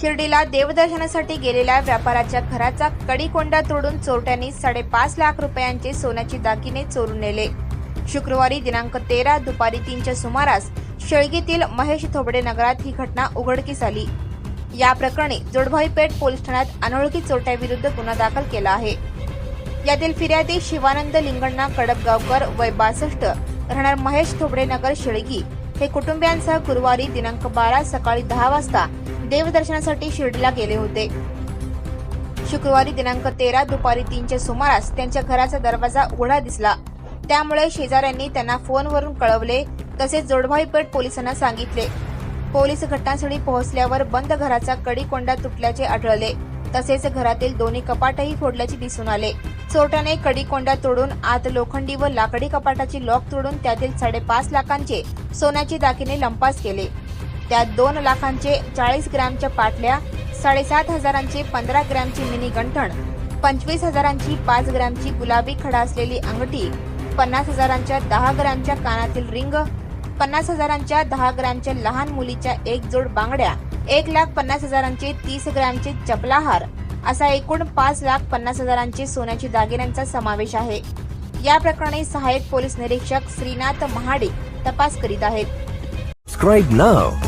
शिर्डीला देवदर्शनासाठी गेलेल्या व्यापाराच्या घराचा कडीकोंडा तोडून चोरट्यांनी साडेपाच लाख रुपयांचे सोन्याचे दागिने चोरून नेले. शुक्रवारी दिनांक तेरा दुपारी तीनच्या सुमारास शेळगीतील महेश थोबडे नगरात ही घटना उघडकीस आली. या प्रकरणी जोडभाईपेठ पोलीस ठाण्यात अनोळखी चोरट्याविरुद्ध गुन्हा दाखल केला आहे. यातील फिर्यादी शिवानंद लिंगण्णा कडपगावकर वय बासष्ट राहणार महेश थोबडे नगर शेळगी. हे कुटुंबियांसह गुरुवारी दिनांक बारा सकाळी दहा वाजता देवदर्शनासाठी शिर्डीला गेले होते. शुक्रवारी दिनांक तेरा दुपारी तीनच्या सुमारास त्यांच्या घराचा दरवाजा उघडा दिसला. त्यामुळे शेजाऱ्यांनी त्यांना फोनवरून कळवले तसेच जोडभाईपेठ पोलिसांना सांगितले. पोलीस घटनास्थळी पोहोचल्यावर बंद घराचा कडीकोंडा तुटल्याचे आढळले. तसेच घरातील दोन्ही कपाटही फोडल्याचे दिसून आले. चोरट्याने कडीकोंडा तोडून आत लोखंडी व लाकडी कपाटाची लॉक तोडून त्यातील साडेपाच लाखांचे सोन्याचे दागिने लंपास केले. त्यात दोन लाखांचे चाळीस ग्रॅमच्या पाटल्या साडेसात हजारांचे पंधरा ग्रॅमची मिनी गंठण पंचवीस हजारांची पाच ग्रॅमची गुलाबी खडा असलेली अंगठी पन्नास हजारांच्या दहा ग्रॅमच्या कानातील रिंग पन्नास हजारांच्या दहा ग्रॅमच्या लहान मुलीच्या एक जोड बांगड्या एक लाख पन्नास हजारांचे तीस ग्रॅमचे चपलाहार असा एकूण पाच लाख पन्नास हजारांचे सोन्याचे दागिन्यांचा समावेश आहे. या प्रकरणी सहाय्यक पोलीस निरीक्षक श्रीनाथ महाडिक तपास करीत आहेत. Subscribe now